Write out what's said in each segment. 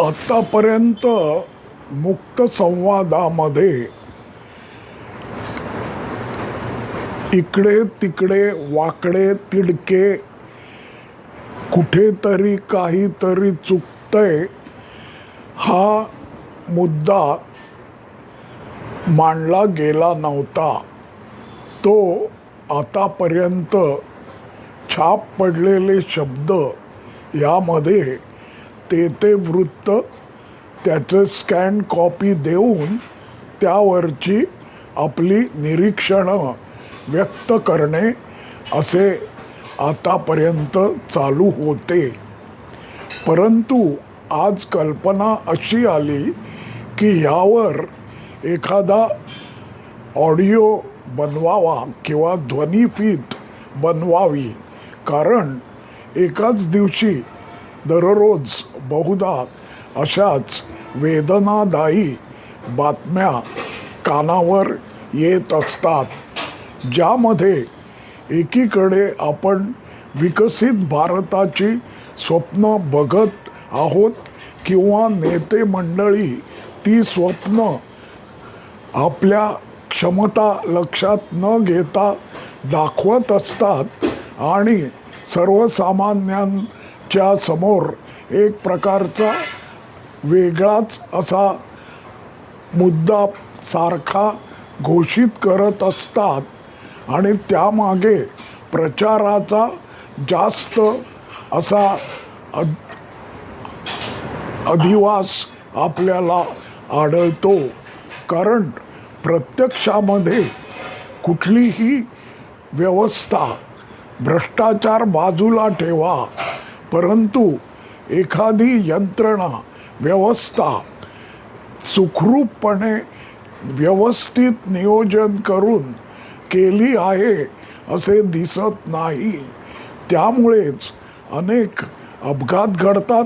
आत्तापर्यंत मुक्त संवादामध्ये इकडे तिकडे वाकडे तिडके कुठेतरी काहीतरी चुकतंय हा मुद्दा मांडला गेला नव्हता. तो आतापर्यंत छाप पडलेले शब्द यामध्ये ते ते वृत्त त्याचं स्कॅन कॉपी देऊन त्यावरची आपली निरीक्षणं व्यक्त करणे असे आतापर्यंत चालू होते. परंतु आज कल्पना अशी आली की ह्यावर एखादा ऑडिओ बनवावा किंवा ध्वनिफीत बनवावी. कारण एकाच दिवशी दररोज बहुधा अशाच वेदनादायी बातम्या कानावर येत असतात ज्यामध्ये एकीकडे आपण विकसित भारताची स्वप्न बघत आहोत किंवा नेते मंडळी ती स्वप्न आपल्या क्षमता लक्षात न घेता दाखवत असतात आणि सर्वसामान्यां च्या समोर एक प्रकारचा वेगळाच असा मुद्दा सारखा घोषित करत असतात. आणि त्यामागे प्रचाराचा जास्त असा अद अधिवास आपल्याला आढळतो. कारण प्रत्यक्षामध्ये कुठलीही व्यवस्था भ्रष्टाचार बाजूला ठेवा परंतु एखादी यंत्रणा व्यवस्था सुखरूपपणे व्यवस्थित नियोजन करून केली आहे असे दिसत नाही. त्यामुळेच अनेक अपघात घडतात.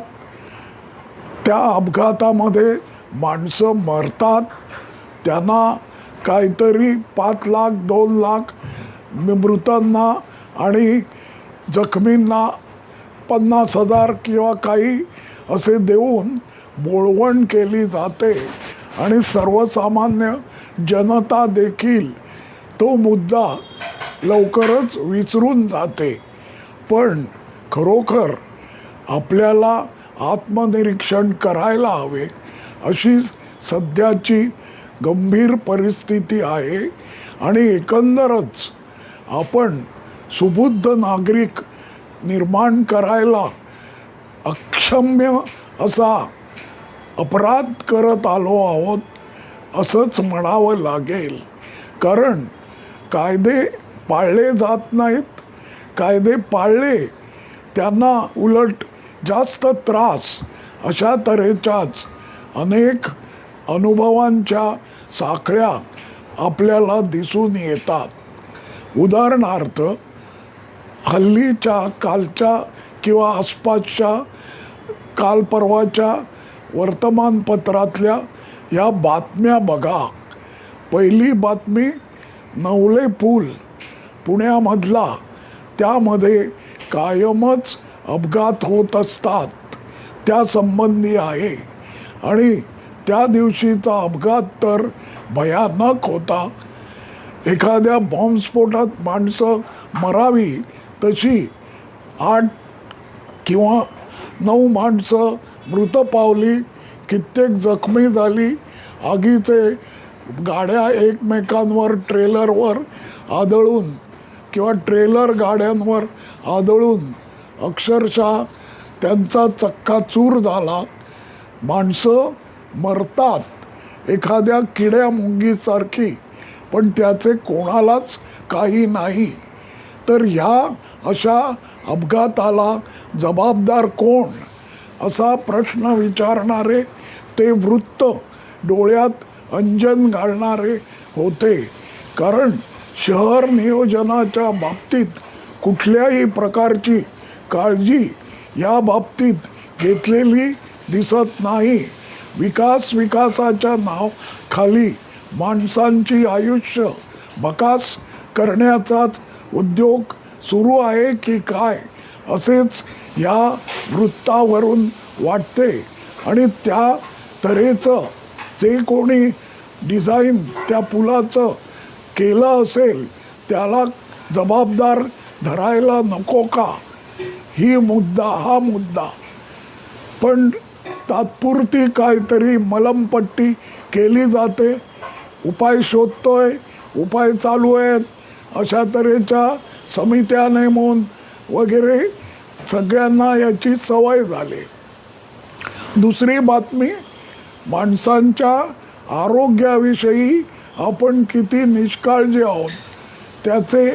त्या अपघातामध्ये माणसं मरतात. त्यांना काहीतरी पाच लाख दोन लाख मृतांना आणि जखमींना पन्नास हजार किंवा काही असे देऊन बोळवण केली जाते. आणि सर्वसामान्य जनता देखील तो मुद्दा लवकरच विसरून जाते. पण खरोखर आपल्याला आत्मनिरीक्षण करायला हवे अशी सध्याची गंभीर परिस्थिती आहे. आणि एकंदरच आपण सुबुद्ध नागरिक निर्माण करायला अक्षम्य असा अपराध करत आलो आहोत असंच म्हणावं लागेल. कारण कायदे पाळले जात नाहीत. कायदे पाळले त्यांना उलट जास्त त्रास. अशा तऱ्हेच्याच अनेक अनुभवांच्या साखळ्या आपल्याला दिसून येतात. उदाहरणार्थ हल्लीच्या कालच्या किंवा आसपासच्या काल परवाच्या वर्तमानपत्रातल्या या बातम्या बघा. पहिली बातमी नवले पूल पुण्यामधला. त्यामध्ये कायमच अपघात होत असतात. त्या संबंधी आहे. आणि त्या दिवशीचा अपघात तर भयानक होता. एखाद्या बॉम्बस्फोटात माणसं मरावी तशी आठ किंवा नऊ माणसं मृत पावली कित्येक जखमी झाली. आगीचे गाड्या एकमेकांवर ट्रेलरवर आदळून किंवा ट्रेलर गाड्यांवर आदळून अक्षरशः त्यांचा चक्काचूर झाला. माणसं मरतात एखाद्या किड्या मुंगीसारखी पण त्याचे कोणालाच काही नाही. तर ह्या अशा अपघाताला जबाबदार कोण? असा प्रश्न विचारणारे ते वृत्त डोळ्यात अंजन घालणारे होते. कारण शहर नियोजनाच्या बाबतीत कुठल्याही प्रकारची काळजी या बाबतीत घेतलेली दिसत नाही. विकास विकासाच्या नाव खाली माणसांची आयुष्य बकास करण्याचाच उद्योग सुरू आहे की काय असेच या वृत्तावरून वाटते. आणि त्या तऱ्हेचं जे कोणी डिझाईन त्या पुलाचं केलं असेल त्याला जबाबदार धरायला नको का? ही मुद्दा हा मुद्दा. पण तात्पुरती काहीतरी मलमपट्टी केली जाते. उपाय शोधतोय उपाय चालू आहेत. अशा तऱ्हेच्या समित्या नेमून वगैरे सगळ्यांना याची सवय झाली. दुसरी बातमी माणसांच्या आरोग्याविषयी आपण किती निष्काळजी आहोत त्याचे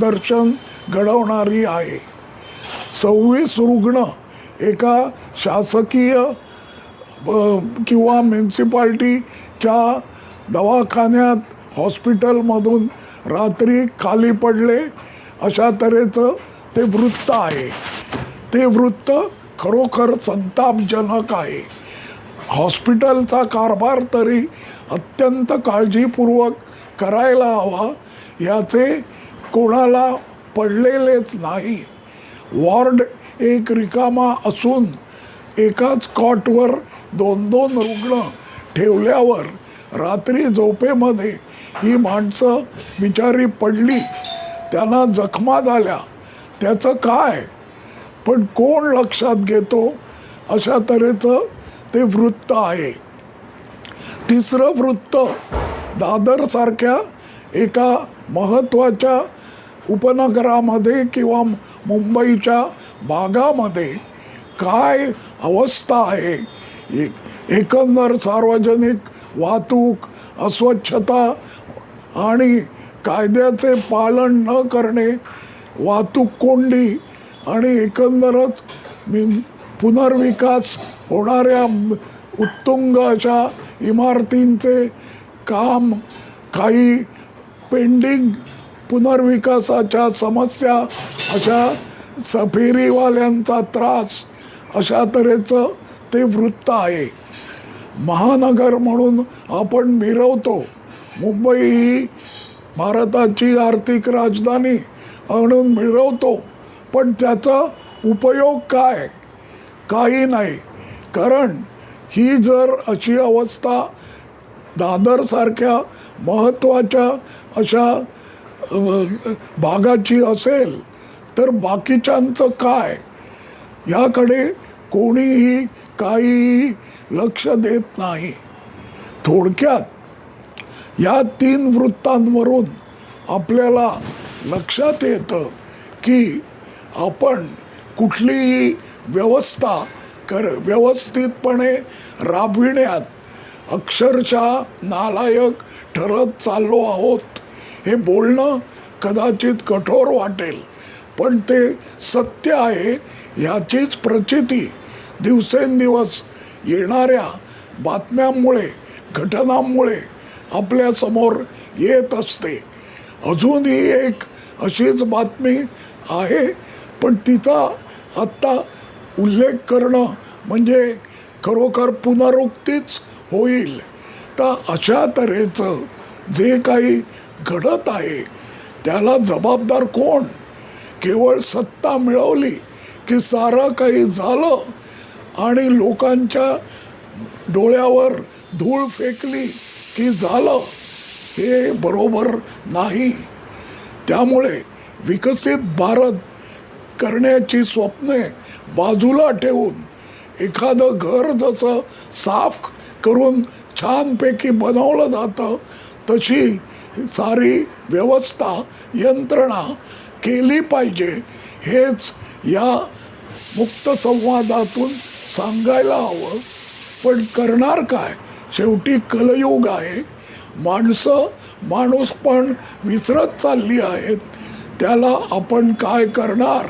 दर्शन घडवणारी आहे. सव्वीस रुग्ण एका शासकीय किंवा म्युन्सिपाल्टीच्या दवाखान्यात हॉस्पिटलमधून रात्री खाली पडले अशा तऱ्हेचं ते वृत्त आहे. ते वृत्त खरोखर संतापजनक आहे. हॉस्पिटलचा कारभार तरी अत्यंत काळजीपूर्वक करायला हवा याचे कोणाला पडलेलेच नाही. वॉर्ड एक रिकामा असून एकाच कॉटवर दोन दोन रुग्ण ठेवल्यावर रात्री झोपेमध्ये ही माणसं बिचारी पडली त्यांना जखमा झाल्या. त्याचं काय? पण कोण लक्षात घेतो अशा तऱ्हेचं ते वृत्त आहे. तिसरं वृत्त दादरसारख्या एका महत्त्वाच्या उपनगरामध्ये किंवा मुंबईच्या भागामध्ये काय अवस्था आहे? एकंदर सार्वजनिक वाहतूक अस्वच्छता आणि कायद्याचे पालन न करणे वाहतूक कोंडी आणि एकंदरच मी- पुनर्विकास होणाऱ्या उत्तुंग अशा इमारतींचे काम काही पेंडिंग पुनर्विकासाच्या समस्या अशा सफेरीवाल्यांचा त्रास अशा तऱ्हेचं ते वृत्त आहे. महानगर म्हणून आपण मिरवतो. मुंबई ही भारताची आर्थिक राजधानी म्हणून मिळवतो पण त्याचा उपयोग काय? काही नाही. कारण ही जर अशी अवस्था दादरसारख्या महत्त्वाच्या अशा भागाची असेल तर बाकीच्यांचं काय? ह्याकडे कोणीही काहीही लक्ष देत नाही. थोडक्यात या तीन वृत्तांवरून आपल्याला लक्षात येतं की आपण कुठलीही व्यवस्था कर व्यवस्थितपणे राबविण्यात अक्षरशः नालायक ठरत चाललो आहोत. हे बोलणं कदाचित कठोर वाटेल पण ते सत्य आहे ह्याचीच प्रचिती दिवसेंदिवस येणाऱ्या बातम्यांमुळे घटनांमुळे आपल्यासमोर येत असते. अजूनही एक अशीच बातमी आहे पण तिचा आत्ता उल्लेख करणं म्हणजे खरोखर पुनरुक्तीच होईल. तर अशा तऱ्हेचं जे काही घडत आहे त्याला जबाबदार कोण? केवळ सत्ता मिळवली की सारं काही झालं? आणि लोकांच्या डोळ्यावर धूळ फेकली की झालं हे बरोबर नाही. त्यामुळे विकसित भारत करण्याची स्वप्ने बाजूला ठेवून एखादं घर जसं साफ करून छानपैकी बनवलं जातं तशी सारी व्यवस्था यंत्रणा केली पाहिजे. हेच या मुक्त संवादातून सांगायला हवं. पण करणार काय? शेवटी कलयुग आहे. माणसं माणूस पण विसरत चालली आहेत. त्याला आपण काय करणार?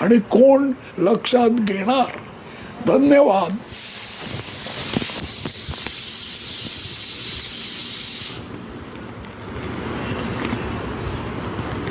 आणि कोण लक्षात घेणार? धन्यवाद.